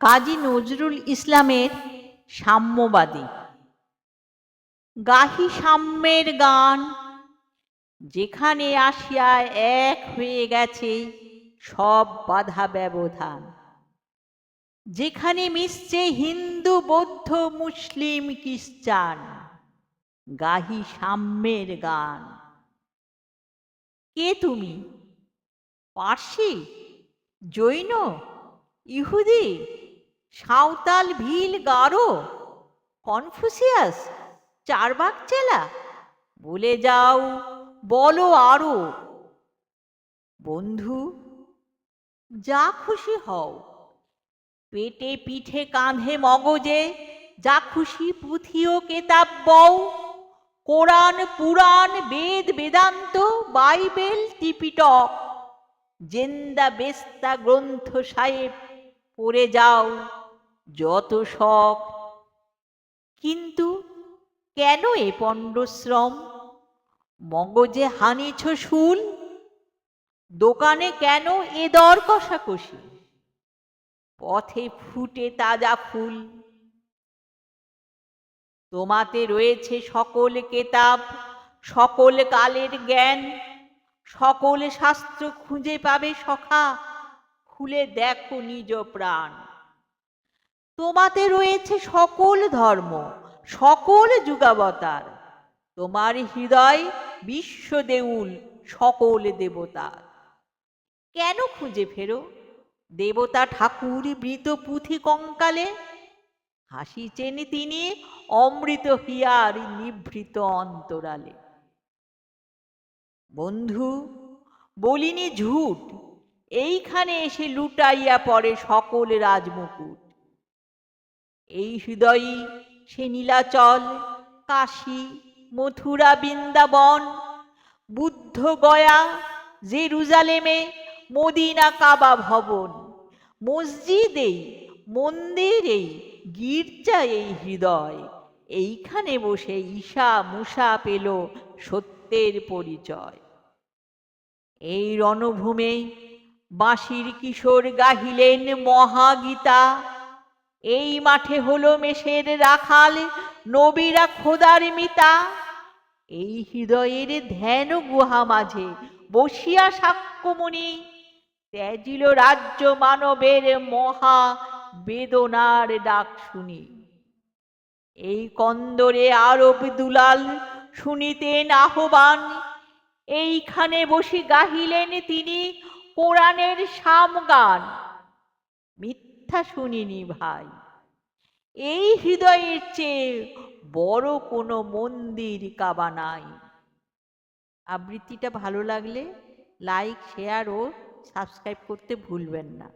কাজী নজরুল ইসলামের সাম্যবাদী। গাহি সাম্যের গান যেখানে আসিয়া এক হয়ে গেছে সব বাধা ব্যবধান। যেখানে মিশছে হিন্দু, বৌদ্ধ, মুসলিম, খ্রিস্টান, গাহি সাম্যের গান। কে তুমি? পার্সি? জৈন? ইহুদি? সাঁওতাল ভিল গারো, কনফুসিয়াস, চারবাক চেলা, বলে যাও, বলো আরও। বন্ধু, যা খুশি হও। পেটে পিঠে কাঁধে মগজে, যা খুশি পুঁথি ও কেতাব বও। কোরআন পুরাণ বেদ বেদান্ত, বাইবেল টিপিটক জেন্দা বেস্তা গ্রন্থ সাহেব পড়ে যাও। যত শখ। কিন্তু কেন এ পণ্ডশ্রম? মগজে হানিছ শুল দোকানে কেন এ দর কষাকষি? পথে ফুটে তাজা ফুল। তোমাতে রয়েছে সকল কেতাব, সকল কালের জ্ঞান, সকল শাস্ত্র খুঁজে পাবে সখা। খুলে দেখো নিজ প্রাণ। তোমাতে রয়েছে সকল ধর্ম, সকল যুগাবতার। তোমার হৃদয় বিশ্ব দেউল সকল দেবতার। কেন খুঁজে ফেরো? দেবতা ঠাকুর মৃত পুঁথি কঙ্কালে, হাসি হাসিছেন তিনি অমৃত হিয়ার নিভৃত অন্তরালে। বন্ধু, বলিনি ঝুট, এইখানে এসে লুটাইয়া পড়ে সকল রাজমুকুট। এই হৃদয়ই সে নীলাচল, কাশী, মথুরা, বৃন্দাবন, বুদ্ধ গয়া, জেরুজালেমে, মদিনা কাবা ভবন মসজিদেই মন্দিরেই গির্জা এই হৃদয়। এইখানে বসে ঈশা মুসা পেল সত্যের পরিচয়। এই রণভূমে বাঁশির কিশোর গাহিলেন মহাগীতা। এই মাঠে হলো মেষের রাখাল, নবীরা খোদার মিতা। এই হৃদয়ের ধ্যান গুহা মাঝে বসিয়া সাক্ষ্যমণি ত্যাজিল রাজ্য মানবের মহা বেদনার ডাক শুনি। এই কন্দরে আরব দুলাল শুনিতেন আহ্বান। এইখানে বসে গাহিলেন তিনি কোরআনের সামগান। মিথ্যা শুনিনি ভাই। এই হৃদয়ের চেয়ে বড় কোনো মন্দির কাবা নাই। আবৃত্তিটা ভালো লাগলে লাইক শেয়ার ও সাবস্ক্রাইব করতে ভুলবেন না।